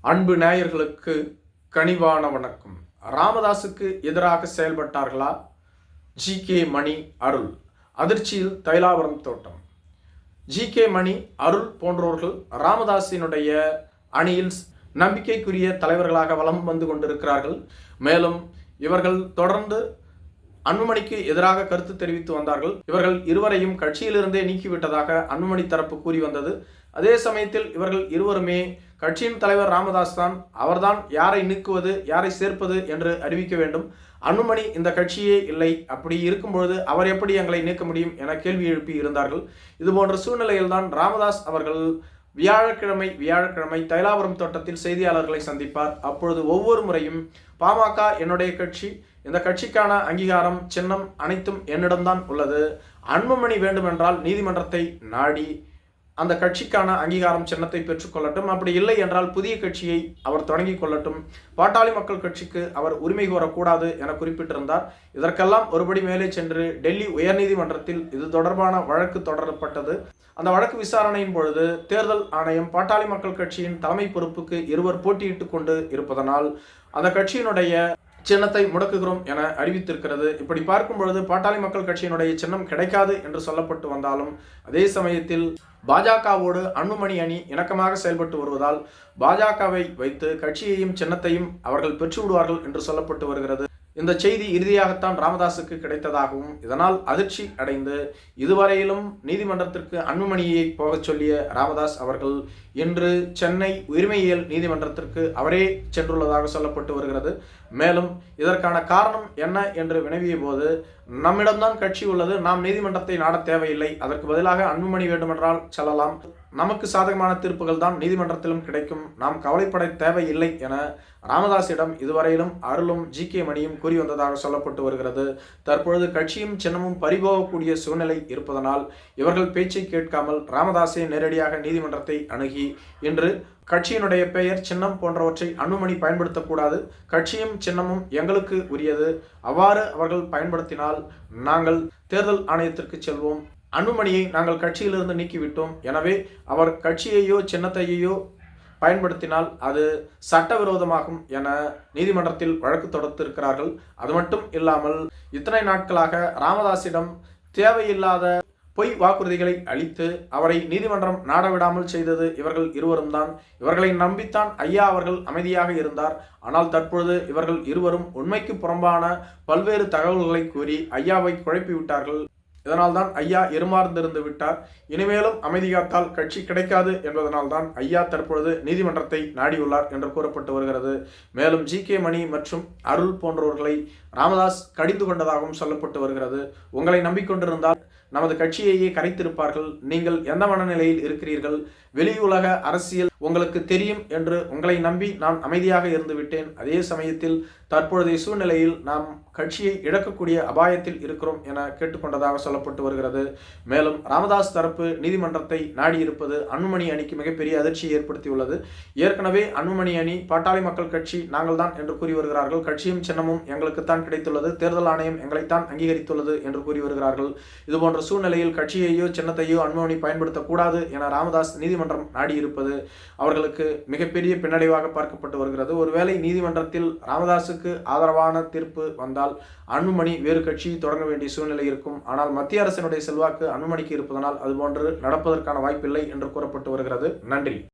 அன்பு நேயர்களுக்கு கனிவான வணக்கம். ராமதாஸுக்கு எதிராக செயல்பட்டார்களா? ஜி கே மணி அருள். அதிர்ச்சியில் தைலாவரம் தோட்டம். ஜி கே மணி அருள் போன்றோர்கள் ராமதாஸினுடைய அணியில் நம்பிக்கைக்குரிய தலைவர்களாக வலம் வந்து கொண்டிருக்கிறார்கள். மேலும் இவர்கள் தொடர்ந்து அன்புமணிக்கு எதிராக கருத்து தெரிவித்து வந்தார்கள். இவர்கள் இருவரையும் கட்சியிலிருந்தே நீக்கிவிட்டதாக அன்புமணி தரப்பு கூறி வந்தது. அதே சமயத்தில் இவர்கள் இருவருமே கட்சியின் தலைவர் ராமதாஸ் தான் அவர்தான் யாரை நீக்குவது யாரை சேர்ப்பது என்று அறிவிக்க வேண்டும். அன்புமணி இந்த கட்சியே இல்லை. அப்படி இருக்கும்பொழுது அவர் எப்படி எங்களை நீக்க முடியும் என கேள்வி எழுப்பி இருந்தார்கள். இது போன்ற சூழ்நிலையில்தான் ராமதாஸ் அவர்கள் வியாழக்கிழமை வியாழக்கிழமை தைலாபுரம் தோட்டத்தில் செய்தியாளர்களை சந்திப்பார். அப்பொழுது ஒவ்வொரு முறையும் பாமக என்னுடைய கட்சி இந்த கட்சிக்கான அங்கீகாரம் சின்னம் அனைத்தும் என்னிடம்தான் உள்ளது. அன்புமணி வேண்டுமென்றால் நீதிமன்றத்தை நாடி அந்த கட்சிக்கான அங்கீகாரம் சின்னத்தை பெற்றுக்கொள்ளட்டும் அப்படி இல்லை என்றால் புதிய கட்சியை அவர் தொடங்கி கொள்ளட்டும். பாட்டாளி மக்கள் கட்சிக்கு அவர் உரிமை கோரக்கூடாது என குறிப்பிட்டிருந்தார். இதற்கெல்லாம் ஒருபடி மேலே சென்று டெல்லி உயர்நீதிமன்றத்தில் இது தொடர்பான வழக்கு தொடரப்பட்டது. அந்த வழக்கு விசாரணையின் பொழுது தேர்தல் ஆணையம் பாட்டாளி மக்கள் கட்சியின் தலைமை பொறுப்புக்கு இருவர் போட்டியிட்டுக் கொண்டு இருப்பதனால் அந்த கட்சியினுடைய சின்னத்தை முடக்குகிறோம் என அறிவித்திருக்கிறது. இப்படி பார்க்கும் பொழுது பாட்டாளி மக்கள் கட்சியினுடைய சின்னம் கிடைக்காது என்று சொல்லப்பட்டு வந்தாலும் அதே சமயத்தில் பாஜகவோடு அன்புமணி அணி இணக்கமாக செயல்பட்டு வருவதால் பாஜகவை வைத்து கட்சியையும் சின்னத்தையும் அவர்கள் பெற்று விடுவார்கள் என்று சொல்லப்பட்டு வருகிறது. இந்த செய்தி இறுதியாகத்தான் ராமதாஸுக்கு கிடைத்ததாகவும் இதனால் அதிர்ச்சி அடைந்து இதுவரையிலும் நீதிமன்றத்திற்கு அன்புமணியை போகச் சொல்லிய ராமதாஸ் அவர்கள் இன்று சென்னை உரிமையியல் நீதிமன்றத்திற்கு அவரே சென்றுள்ளதாக சொல்லப்பட்டு வருகிறது. மேலும் இதற்கான காரணம் என்ன என்று வினவிய போது நம்மிடம்தான் கட்சி உள்ளது நாம் நீதிமன்றத்தை நாட தேவையில்லை அதற்கு பதிலாக அன்புமணி வேண்டுமென்றால் செல்லலாம். நமக்கு சாதகமான தீர்ப்புகள் தான் நீதிமன்றத்திலும் கிடைக்கும். நாம் கவலைப்பட தேவையில்லை என ராமதாஸிடம் இதுவரையிலும் அருளும் ஜி கே மணியும் கூறி வந்ததாக சொல்லப்பட்டு வருகிறது. தற்பொழுது கட்சியும் சின்னமும் பறிபோகக்கூடிய சூழ்நிலை இருப்பதனால் இவர்கள் பேச்சை கேட்காமல் ராமதாஸே நேரடியாக நீதிமன்றத்தை அணுகி இன்று கட்சியினுடைய பெயர் சின்னம் போன்றவற்றை அன்புமணி பயன்படுத்தக்கூடாது. கட்சியும் சின்னமும் எங்களுக்கு உரியது. அவ்வாறு அவர்கள் பயன்படுத்தினால் நாங்கள் தேர்தல் ஆணையத்திற்கு செல்வோம். அன்புமணியை நாங்கள் கட்சியிலிருந்து நீக்கிவிட்டோம். எனவே அவர் கட்சியையோ சின்னத்தையோ பயன்படுத்தினால் அது சட்டவிரோதமாகும் என நீதிமன்றத்தில் வழக்கு தொடுத்திருக்கிறார்கள். அது மட்டும் இல்லாமல் இத்தனை நாட்களாக ராமதாஸிடம் தேவையில்லாத பொய் வாக்குறுதிகளை அளித்து அவரை நீதிமன்றம் நாடவிடாமல் செய்தது இவர்கள் இருவரும் தான். இவர்களை நம்பித்தான் ஐயா அவர்கள் அமைதியாக இருந்தார். ஆனால் தற்பொழுது இவர்கள் இருவரும் உண்மைக்கு புறம்பான பல்வேறு தகவல்களை கூறி ஐயாவை குழப்பி விட்டார்கள் இதனால்தான் ஐயா எருமார்ந்திருந்து விட்டார். இனிமேலும் அமைதி காத்தால் கட்சி கிடைக்காது என்பதனால்தான் ஐயா தற்பொழுது நீதிமன்றத்தை நாடியுள்ளார் என்று கூறப்பட்டு வருகிறது. மேலும் ஜி கே மணி மற்றும் அருள் போன்றவர்களை ராமதாஸ் கடிந்து கொண்டதாகவும் சொல்லப்பட்டு வருகிறது. உங்களை நம்பிக்கொண்டிருந்தால் நமது கட்சியையே கரைத்திருப்பார்கள். நீங்கள் எந்த மனநிலையில் இருக்கிறீர்கள்? வெளியுலக அரசியல் உங்களுக்கு தெரியும் என்று உங்களை நம்பி நான் அமைதியாக இருந்துவிட்டேன். அதே சமயத்தில் தற்பொழுதைய சூழ்நிலையில் நாம் கட்சியை இழக்கக்கூடிய அபாயத்தில் இருக்கிறோம் என கேட்டுக்கொண்டதாக சொல்லப்பட்டு வருகிறது. மேலும் ராமதாஸ் தரப்பு நீதிமன்றத்தை நாடியிருப்பது அன்புமணி அணிக்கு மிகப்பெரிய அதிர்ச்சியை ஏற்படுத்தியுள்ளது. ஏற்கனவே அன்புமணி அணி பாட்டாளி மக்கள் கட்சி நாங்கள் தான் என்று கூறி வருகிறார்கள். கட்சியும் சின்னமும் எங்களுக்குத்தான் கிடைத்துள்ளது. தேர்தல் ஆணையம் எங்களைத்தான் அங்கீகரித்துள்ளது என்று கூறி வருகிறார்கள். இதுபோன்ற சூழ்நிலையில் கட்சியையோ சின்னத்தையோ அன்புமணி பயன்படுத்தக்கூடாது என ராமதாஸ் நீதிமன்றம் நாடியிருப்பது. அவர்களுக்கு மிகப்பெரிய பின்னடைவாக பார்க்கப்பட்டு வருகிறது. ஒருவேளை நீதிமன்றத்தில் ராமதாஸுக்கு ஆதரவான தீர்ப்பு வந்தால் அன்புமணி வேறு கட்சி தொடங்க வேண்டிய சூழ்நிலை இருக்கும். ஆனால் மத்திய அரசினுடைய செல்வாக்கு அன்புமணிக்கு இருப்பதனால் அதுபோன்று நடப்பதற்கான வாய்ப்பில்லை என்று கூறப்பட்டு வருகிறது. நன்றி.